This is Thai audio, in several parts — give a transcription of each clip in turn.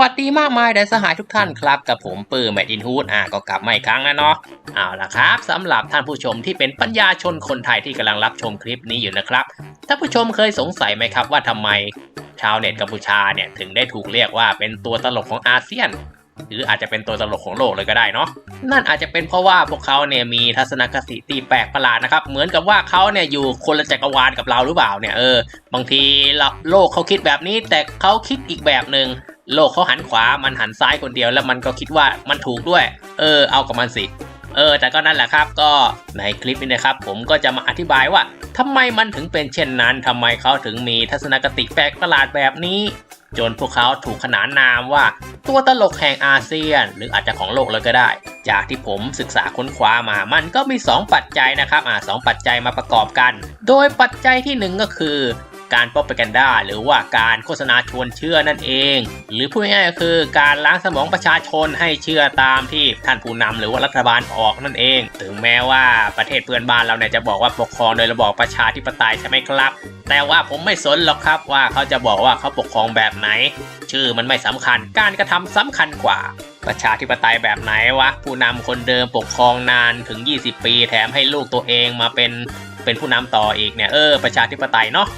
วัสดีมากมายแด่สหายทุกท่านครับ กับผมปื้มแมดดินฮูดอะก็กลับมาอีกครั้งแล้วเนาะเอาละครับสำหรับท่านผู้ชมที่เป็นปัญญาชนคนไทยที่กำลังรับชมคลิปนี้อยู่นะครับท่านผู้ชมเคยสงสัยไหมครับว่าทำไมชาวเน็ตกัมพูชาเนี่ยถึงได้ถูกเรียกว่าเป็นตัวตลกของอาเซียน หรืออาจจะเป็นตัวตลกของโลกเลยก็ได้เนาะนั่นอาจจะเป็นเพราะว่าพวกเขาเนี่ยมีทัศนคติที่แปลกประหลาดนะครับเหมือนกับว่าเขาเนี่ยอยู่คนละจักรวาลกับเราหรือเปล่าเนี่ยเออบางทีเราโลกเขาคิดแบบนี้แต่เขาคิดอีกแบบหนึ่ง โลกเขาหันขวามันหันซ้ายคนเดียวแล้วมันก็คิดว่ามันถูกด้วย เออ เอากับมันสิ เออ แต่ก็นั่นแหละครับ ก็ในคลิปนี้นะครับ ผมก็จะมาอธิบายว่าทำไมมันถึงเป็นเช่นนั้นทำไมเขาถึงมีทัศนคติแปลกประหลาดแบบนี้ จนพวกเขาถูกขนานนามว่าตัวตลกแห่งอาเซียน หรืออาจจะของโลกเลยก็ได้ จากที่ผมศึกษาค้นคว้ามามันก็มี 2 ปัจจัยนะครับอ่าสองปัจจัยมาประกอบกัน โดยปัจจัยที่ 1 ก็คือ การโปรปกันดาหรือว่าการโฆษณาชวนเชื่อนั่นเอง หรือพูดง่ายๆก็คือการล้างสมองประชาชนให้เชื่อตามที่ท่านผู้นำหรือว่ารัฐบาลออกนั่นเอง ถึงแม้ว่าประเทศเพื่อนบ้านเราเนี่ยจะบอกว่าปกครองโดยระบอบประชาธิปไตยใช่ไหมครับ แต่ว่าผมไม่สนหรอกครับว่าเขาจะบอกว่าเขาปกครองแบบไหน ชื่อมันไม่สำคัญ การกระทำสำคัญกว่าประชาธิปไตยแบบไหนวะ ผู้นำคนเดิมปกครองนานถึง 20 ปี แถมให้ลูกตัวเองมาเป็นเป็นผู้นำต่ออีกเนี่ย เออ ประชาธิปไตยเนาะ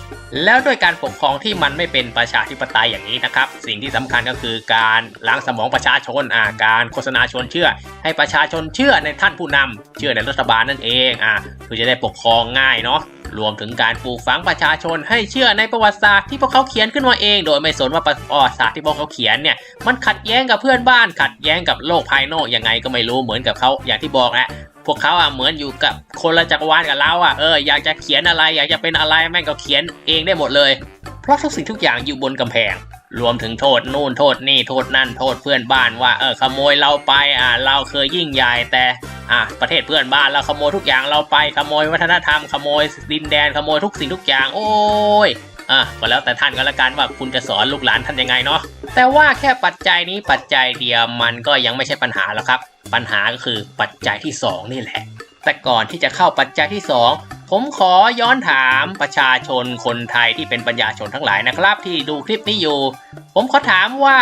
แล้วด้วยการปกครองที่มันไม่เป็นประชาธิปไตยอย่างนี้นะครับ สิ่งที่สำคัญก็คือการล้างสมองประชาชนอ่าการโฆษณาชวนเชื่อ ให้ประชาชนเชื่อในท่านผู้นำเชื่อในรัฐบาลนั่นเองอ่าเพื่อจะได้ปกครองง่ายเนาะรวมถึงการปลูกฝังประชาชนให้เชื่อในประวัติศาสตร์ที่พวกเขาเขียนขึ้นมาเอง โดยไม่สนว่าประวัติศาสตร์ที่พวกเขาเขียนเนี่ยมันขัดแย้งกับเพื่อนบ้าน ขัดแย้งกับโลกภายนอกยังไงก็ไม่รู้เหมือนกับเขาอย่างที่บอกแหละ พวกเขาอะเหมือนอยู่กับคนละจักรวาลกับเราอะเอออยากจะเขียนอะไร อยากจะเป็นอะไรแม่งก็เขียนเองได้หมดเลย เพราะทุกสิ่งทุกอย่างอยู่บนกำแพง รวมถึงโทษนู่นโทษนี่โทษนั่นโทษเพื่อนบ้านว่าเออขโมยเราไปอะเราเคยยิ่งใหญ่แต่อะประเทศเพื่อนบ้านเราขโมยทุกอย่างเราไปขโมยวัฒนธรรมขโมยดินแดนขโมยทุกสิ่งทุกอย่าง โอ้ยอะก็แล้วแต่ท่านก็แล้วกันว่าคุณจะสอนลูกหลานท่านยังไงเนาะแต่ว่าแค่ปัจจัยนี้ปัจจัยเดียวมันก็ยังไม่ใช่ปัญหาแล้วครับ ปัญหาก็คือปัจจัยที่สองนี่แหละ แต่ก่อนที่จะเข้าปัจจัยที่ 2 ผมขอย้อนถามประชาชนคนไทยที่เป็นปัญญาชนทั้งหลายนะครับ ที่ดูคลิปนี้อยู่ ผมขอถามว่า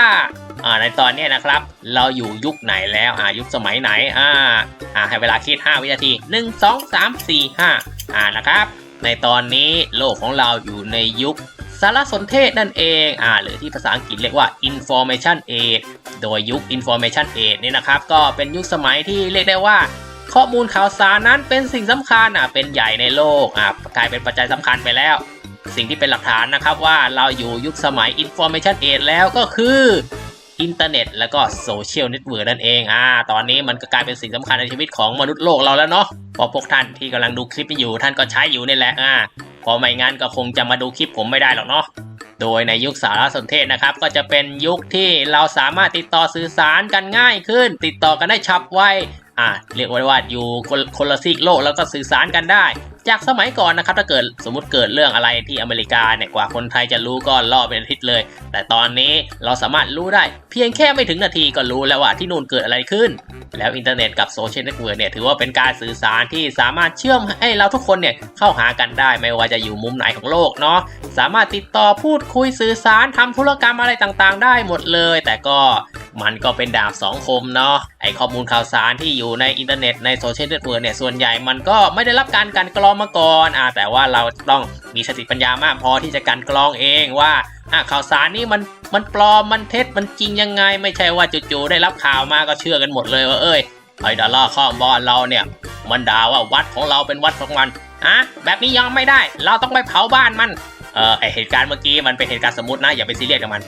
ในตอนนี้นะครับ เราอยู่ยุคไหนแล้วอายุคสมัยไหนอ่าอ่าให้เวลาคิด 5 วินาที 1 2 3 4 5อ่านะครับ ในตอนนี้โลกของเราอยู่ในยุค สารสนเทศนั่นเองอ่าหรือที่ภาษาอังกฤษเรียกว่า information age โดยยุค information age นี่นะครับ ก็เป็นยุคสมัยที่เรียกได้ว่า ข้อมูลข่าวสารนั้นเป็นสิ่งสำคัญอะเป็นใหญ่ในโลกอะกลายเป็นปัจจัยสำคัญไปแล้ว สิ่งที่เป็นหลักฐานนะครับว่าเราอยู่ยุคสมัย Information Age แล้วก็คืออินเทอร์เน็ตแล้วก็โซเชียลเน็ตเวิร์กนั่นเอง อ่า ตอนนี้มันก็กลายเป็นสิ่งสำคัญในชีวิตของมนุษย์โลกเราแล้วเนาะ พอพวกท่านที่กำลังดูคลิปนี้อยู่ท่านก็ใช้อยู่นี่แหละ อ่า เพราะไม่งั้นก็คงจะมาดูคลิปผมไม่ได้หรอกเนาะโดยในยุคสารสนเทศนะครับ ก็จะเป็นยุคที่เราสามารถติดต่อสื่อสารกันง่ายขึ้น ติดต่อกันได้ฉับไวอะเรียกว่าว่าอยู่คนคนละซีกโลกแล้วก็สื่อสารกันได้ จากสมัยก่อนนะครับถ้าเกิดสมมติเกิดเรื่องอะไรที่อเมริกาเนี่ยกว่าคนไทยจะรู้ก็ล่อเป็นอาทิตย์เลย แต่ตอนนี้เราสามารถรู้ได้ เพียงแค่ไม่ถึงนาทีก็รู้แล้วว่าที่นู่นเกิดอะไรขึ้น แล้วอินเทอร์เน็ตกับโซเชียลเน็ตเวิร์กเนี่ยถือว่าเป็นการสื่อสารที่สามารถเชื่อมให้เราทุกคนเนี่ยเข้าหากันได้ไม่ว่าจะอยู่มุมไหนของโลกเนาะสามารถติดต่อพูดคุยสื่อสารทำธุรกรรมอะไรต่างๆ ได้หมดเลย แต่ก็ มันก็เป็นดาบสองคมเนาะไอข้อมูลข่าวสารที่อยู่ในอินเทอร์เน็ตในโซเชียลเน็ตเวิร์กเนี่ยส่วนใหญ่มันก็ไม่ได้รับการกันกรองมาก่อนอ่าแต่ว่าเราต้องมีสติปัญญามากพอที่จะกันกรองเองว่าอะข่าวสารนี่มันมันปลอมมันเท็จมันจริงยังไง ไม่ใช่ว่าจู่ๆได้รับข่าวมาก็เชื่อกันหมดเลยว่าเอ้ยไอดอลลาร์ข้ามบอลเราเนี่ย มันด่าว่าวัดของเราเป็นวัดของมันอะแบบนี้ยังไม่ได้ เราต้องไปเผาบ้านมัน เออไอเหตุการณ์เมื่อกี้มันเป็นเหตุการณ์สมมตินะอย่าไปซีเรียสกับมัน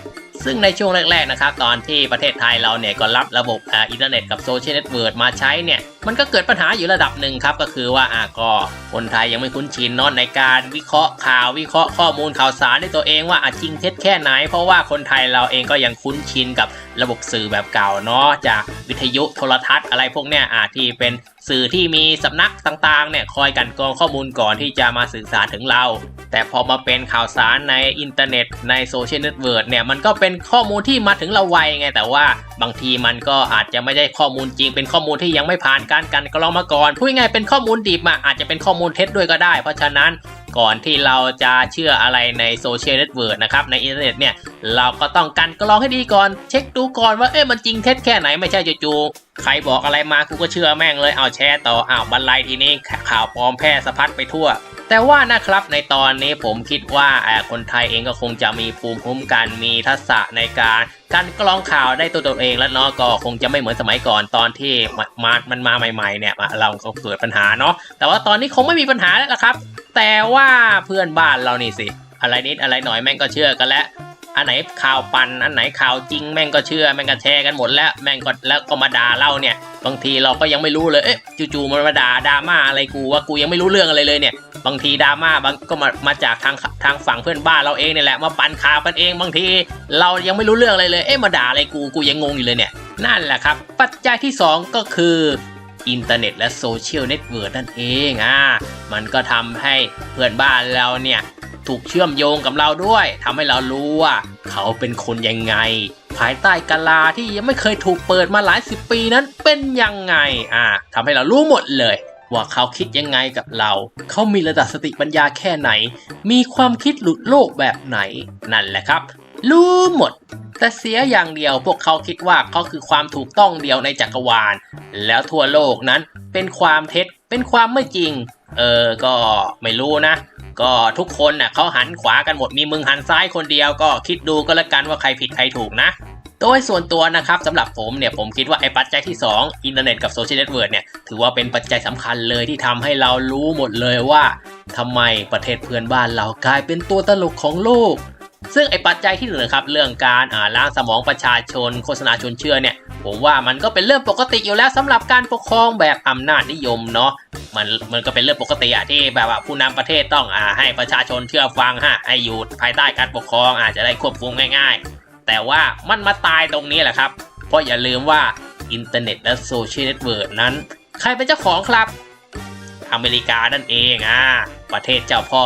ซึ่งในช่วงแรกๆนะครับตอนที่ประเทศไทยเราเนี่ยก็รับระบบอ,อินเทอร์เน็ตกับโซเชียลเน็ตเวิร์ดมาใช้เนี่ยมันก็เกิดปัญหาอยู่ระดับหนึ่งครับก็คือว่าอะก็คนไทยยังไม่คุ้นชินเนาะในการวิเคราะห์ข่าววิเคราะห์ข้อมูลข่าวสารในตัวเองว่าอะจริงเท็จแค่ไหน เพราะว่าคนไทยเราเองก็ยังคุ้นชินกับ ระบบสื่อแบบเก่าเนาะจากวิทยุโทรทัศน์อะไรพวกเนี้ยอะที่เป็นสื่อที่มีสำนักต่างๆเนี่ยคอยกันกรองข้อมูลก่อนที่จะมาสื่อสารถึงเรา แต่พอมาเป็นข่าวสารในอินเทอร์เน็ตในโซเชียลเน็ตเวิร์กเนี่ยมันก็เป็นข้อมูลที่มาถึงเราไวไง แต่ว่าบางทีมันก็อาจจะไม่ได้ข้อมูลจริง เป็นข้อมูลที่ยังไม่ผ่านการกันกรองมาก่อนพูดง่ายเป็นข้อมูลดิบอะอาจจะเป็นข้อมูลเท็จด้วยก็ได้ เพราะฉะนั้น ก่อนที่เราจะเชื่ออะไรในโซเชียลเน็ตเวิร์กนะครับในอินเทอร์เน็ตเนี่ยเราก็ต้องกันกรองให้ดีก่อน เช็คดูก่อนว่าเอ๊ะมันจริงเท็จแค่ไหนไม่ใช่จู่ๆใครบอกอะไรมากูก็เชื่อแม่งเลยเอาแชร์ต่ออ้าวบรรลัยทีนี้ข่าวปลอมแพร่สะพัดไปทั่วแต่ว่านะครับในตอนนี้ผมคิดว่าคนไทยเองก็คงจะมีภูมิคุ้มกันมีทักษะในการการกรองข่าวได้ตัวตัวเองแล้วเนาะก็คงจะไม่เหมือนสมัยก่อนตอนที่มามามันมาใหม่ๆเนี่ยเราก็เกิดปัญหาเนาะแต่ว่าตอนนี้คงไม่มีปัญหาแล้วล่ะครับ แต่ว่าเพื่อนบ้านเรานี่สิ อะไรนิดอะไรหน่อยแม่งก็เชื่อกันแล้วอันไหนข่าวปันอันไหนข่าวจริงแม่งก็เชื่อแม่งก็แชร์กันหมดแล้วแม่งก็แล้วก็มาด่าเราเนี่ย บางทีเราก็ยังไม่รู้เลยเอ๊ะจู่ๆมันมาด่าดราม่าอะไรกูว่ากูยังไม่รู้เรื่องอะไรเลยเนี่ย บางทีดราม่าบางก็มามาจากทางทางฝั่งเพื่อนบ้านเราเองเนี่ยแหละมาปั่นข่าวกันเองบางที เรายังไม่รู้เรื่องอะไรเลยเอ๊ะมาด่าอะไรกูกูยังงงอยู่เลยเนี่ย นั่นแหละครับ ปัจจัยที่สองก็คืออินเทอร์เน็ตและโซเชียลเน็ตเวิร์กนั่นเองอ่า มันก็ทำให้เพื่อนบ้านเราเนี่ยถูกเชื่อมโยงกับเราด้วยทำให้เรารู้ว่าเขาเป็นคนยังไง ภายใต้กาลาที่ยังไม่เคยถูกเปิดมาหลายสิบปีนั้นเป็นยังไงอ่าทำให้เรารู้หมดเลย ว่าเขาคิดยังไงกับเรา เขามีระดับสติปัญญาแค่ไหน มีความคิดหลุดโลกแบบไหนนั่นแหละครับ รู้หมดแต่เสียอย่างเดียวพวกเขาคิดว่าเขาคือความถูกต้องเดียวในจักรวาล แล้วทั่วโลกนั้นเป็นความเท็จ เป็นความไม่จริง เออ ก็ไม่รู้นะ ก็ทุกคนน่ะเขาหันขวากันหมดมีมึงหันซ้ายคนเดียวก็คิดดูก็แล้วกันว่าใครผิดใครถูกนะ โดยส่วนตัวนะครับสำหรับผมเนี่ยผมคิดว่าไอ้ปัจจัยที่ 2 อินเทอร์เน็ตกับโซเชียลเน็ตเวิร์กเนี่ยถือว่าเป็นปัจจัยสำคัญเลยที่ทำให้เรารู้หมดเลยว่าทำไมประเทศเพื่อนบ้านเรากลายเป็นตัวตลกของโลกซึ่งไอ้ปัจจัยที่เหลือครับเรื่องการอ่าล้างสมองประชาชน โฆษณาชวนเชื่อเนี่ย ผมว่ามันก็เป็นเรื่องปกติอยู่แล้วสำหรับการปกครองแบบอำนาจนิยมเนาะมันมันก็เป็นเรื่องปกติอะที่แบบว่าผู้นำประเทศต้องอ่าให้ประชาชนเชื่อฟังฮะให้อยู่ภายใต้การปกครองอาจจะได้ควบคุมง่ายๆ แต่ว่ามันมาตายตรงนี้แหละครับ เพราะอย่าลืมว่าอินเทอร์เน็ตและโซเชียลเน็ตเวิร์กนั้น ใครเป็นเจ้าของครับ อเมริกานั่นเองอ่าประเทศเจ้าพ่อ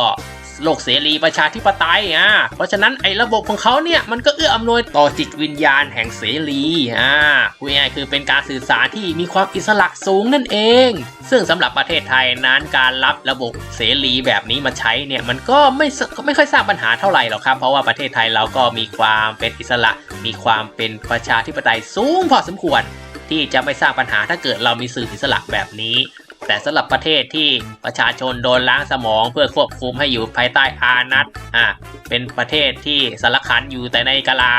โลกเสรีประชาธิปไตยอ่าเพราะฉะนั้นไอ้ระบบของเขาเนี่ยมันก็เอื้ออำนวยต่อจิตวิญญาณแห่งเสรีอ่าพูดง่ายคือเป็นการสื่อสารที่มีความอิสระสูงนั่นเอง ซึ่งสำหรับประเทศไทยนั้นการรับระบบเสรีแบบนี้มาใช้เนี่ยมันก็ไม่ไม่ค่อยสร้างปัญหาเท่าไหร่หรอกครับ เพราะว่าประเทศไทยเราก็มีความเป็นอิสระ มีความเป็นประชาธิปไตยสูงพอสมควร ที่จะไม่สร้างปัญหาถ้าเกิดเรามีสื่ออิสระแบบนี้ แต่สำหรับประเทศที่ประชาชนโดนล้างสมองเพื่อควบคุมให้อยู่ภายใต้อานัตอะเป็นประเทศที่สารคันอยู่แต่ในกาลา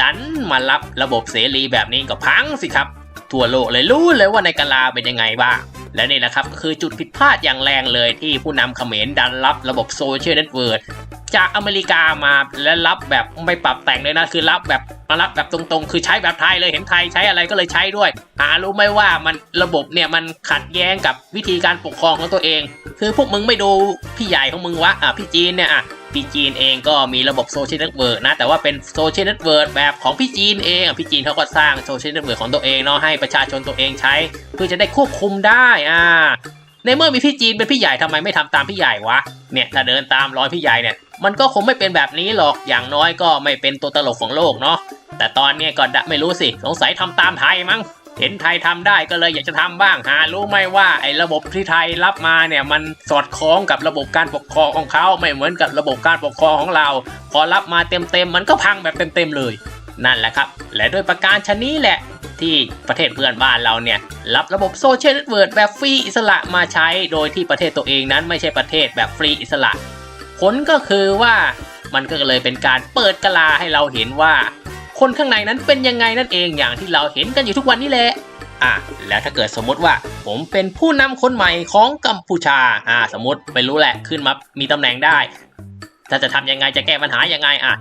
ดันมารับระบบเสรีแบบนี้ก็พังสิครับ ทั่วโลกเลยรู้เลยว่าในกาลาเป็นยังไงบ้างและนี่นะครับก็คือจุดผิดพลาดอย่างแรงเลยที่ผู้นำเขมรดันรับระบบโซเชียลเน็ตเวิร์กจากอเมริกามาและรับแบบไม่ปรับแต่งเลยนะ คือรับแบบ มารับแบบตรงๆ คือใช้แบบไทยเลยเห็นไทยใช้อะไรก็เลยใช้ด้วยหารู้ไหมว่ามันระบบเนี่ยมันขัดแย้งกับวิธีการปกครองของตัวเอง คือพวกมึงไม่ดูพี่ใหญ่ของมึงวะอะพี่จีนเนี่ยอะพี่จีนเองก็มีระบบโซเชียลเน็ตเวิร์กนะแต่ว่าเป็นโซเชียลเน็ตเวิร์กแบบของพี่จีนเองพี่จีนเขาก็สร้างโซเชียลเน็ตเวิร์กของตัวเองเนาะให้ประชาชนตัวเองใช้ เพื่อจะได้ควบคุมได้อ่าในเมื่อมีพี่จีนเป็นพี่ใหญ่ทำไมไม่ทำตามพี่ใหญ่วะเนี่ยถ้าเดินตามรอยพี่ใหญ่เนี่ย มันก็คงไม่เป็นแบบนี้หรอกอย่างน้อยก็ไม่เป็นตัวตลกของโลกเนาะแต่ตอนนี้ก็ดะไม่รู้สิสงสัยทำตามไทยมั้งเห็นไทยทำได้ก็เลยอยากจะทำบ้างหารู้ไหมว่าไอ้ระบบที่ไทยรับมาเนี่ยมันสอดคล้องกับระบบการปกครองของเขาไม่เหมือนกับระบบการปกครองของเรา พอรับมาเต็มๆมันก็พังแบบเต็มๆเลย นั่นแหละครับ และด้วยประการชนนี้แหละ ที่ประเทศเพื่อนบ้านเราเนี่ย รับระบบโซเชียลเน็ตเวิร์กแบบฟรีอิสระมาใช้ โดยที่ประเทศตัวเองนั้นไม่ใช่ประเทศแบบฟรีอิสระ ผลก็คือว่ามันก็เลยเป็นการเปิดกะลาให้เราเห็นว่า คนข้างในนั้นเป็นยังไงนั่นเองอย่างที่เราเห็นกันอยู่ทุกวันนี้แหละอะแล้วถ้าเกิดสมมติว่า ผมเป็นผู้นำคนใหม่ของกัมพูชาอ่าสมมติไม่รู้แหละขึ้นมามีตำแหน่งได้ ถ้าจะทำยังไงจะแก้ปัญหายังไงอะ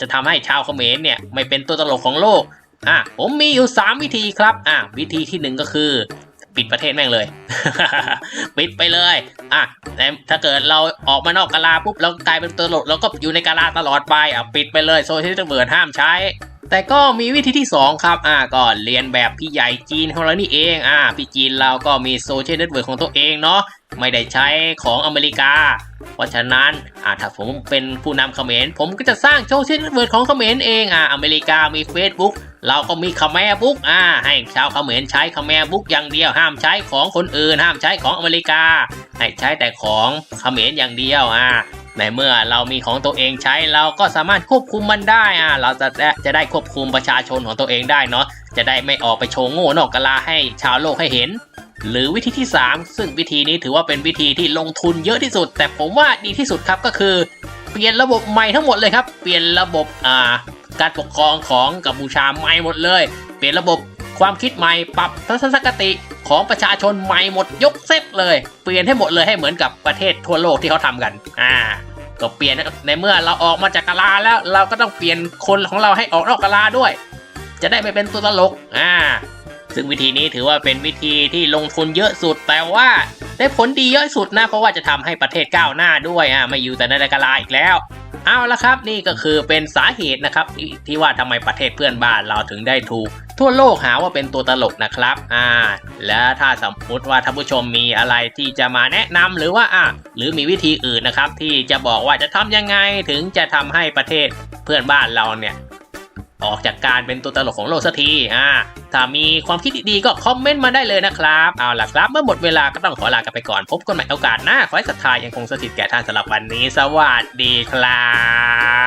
จะทำให้ชาวเขมรเนี่ยไม่เป็นตัวตลกของโลกอะผมมีอยู่ 3 วิธีครับอะวิธีที่หนึ่งก็คือ ปิดประเทศแม่งเลย ปิดไปเลย อะแต่ถ้าเกิดเราออกมานอกกาลาปุ๊บเรากลายเป็นตลกเราก็อยู่ในกาลาตลอดไปอะปิดไปเลยโซเชียลเน็ตเวิร์กห้ามใช้ แต่ก็มีวิธีที่ 2 ครับ อ่าก็เรียนแบบพี่ใหญ่จีนของเรานี่เอง อ่า พี่จีนเราก็มีโซเชียลเน็ตเวิร์กของตัวเองเนาะ ไม่ได้ใช้ของอเมริกา เพราะฉะนั้น อ่าถ้าผมเป็นผู้นำเขมร ผมก็จะสร้างโซเชียลเน็ตเวิร์กของเขมรเอง อ่า อเมริกามี Facebook เราก็มีคาแมบุ๊กอ่าให้ชาวเขมรใช้คาแมบุ๊กอย่างเดียวห้ามใช้ของคนอื่น ห้ามใช้ของอเมริกา ให้ใช้แต่ของเขมรอย่างเดียวอ่าในเมื่อเรามีของตัวเองใช้เราก็สามารถควบคุมมันได้อ่าเราจะจะได้ควบคุมประชาชนของตัวเองได้เนาะจะได้ไม่ออกไปโชว์โง่นอกกะลาให้ชาวโลกให้เห็น หรือวิธีที่ 3 ซึ่งวิธีนี้ถือว่าเป็นวิธีที่ลงทุนเยอะที่สุด แต่ผมว่าดีที่สุดครับก็คือ เปลี่ยนระบบใหม่ทั้งหมดเลยครับ เปลี่ยนระบบอ่า การปกครองของกัมพูชาใหม่หมดเลย เปลี่ยนระบบความคิดใหม่ปรับทัศนคติของประชาชนใหม่หมดยกเซตเลย เปลี่ยนให้หมดเลยให้เหมือนกับประเทศทั่วโลกที่เขาทำกัน อ่า ก็เปลี่ยนในเมื่อเราออกมาจากกะลาแล้วเราก็ต้องเปลี่ยนคนของเราให้ออกนอกกะลาด้วย จะได้ไม่เป็นตัวตลก อ่า ซึ่งวิธีนี้ถือว่าเป็นวิธีที่ลงทุนเยอะสุด แต่ว่าได้ผลดีเยอะสุดนะเพราะว่าจะทำให้ประเทศก้าวหน้าด้วยอ่าไม่อยู่แต่ในกะลาอีกแล้ว เอาละครับนี่ก็คือเป็นสาเหตุนะครับที่ว่าทำไมประเทศเพื่อนบ้านเราถึงได้ถูก ทั่วโลกหาว่าเป็นตัวตลกนะครับอ่าและถ้าสมมติว่าท่านผู้ชมมีอะไรที่จะมาแนะนำหรือว่าอ่าหรือมีวิธีอื่นนะครับ ที่จะบอกว่าจะทำยังไงถึงจะทำให้ประเทศเพื่อนบ้านเราเนี่ย ออกจากการเป็นตัวตลกของโลกสักทีอ่าถ้ามีความคิดดีๆก็คอมเมนต์มาได้เลยนะครับ เอาล่ะครับ เมื่อหมดเวลาก็ต้องขอลากันไปก่อน พบกันใหม่โอกาสหน้าขอให้ศรัทธายังคงสถิตแก่ท่านสำหรับวันนี้ สวัสดีครับ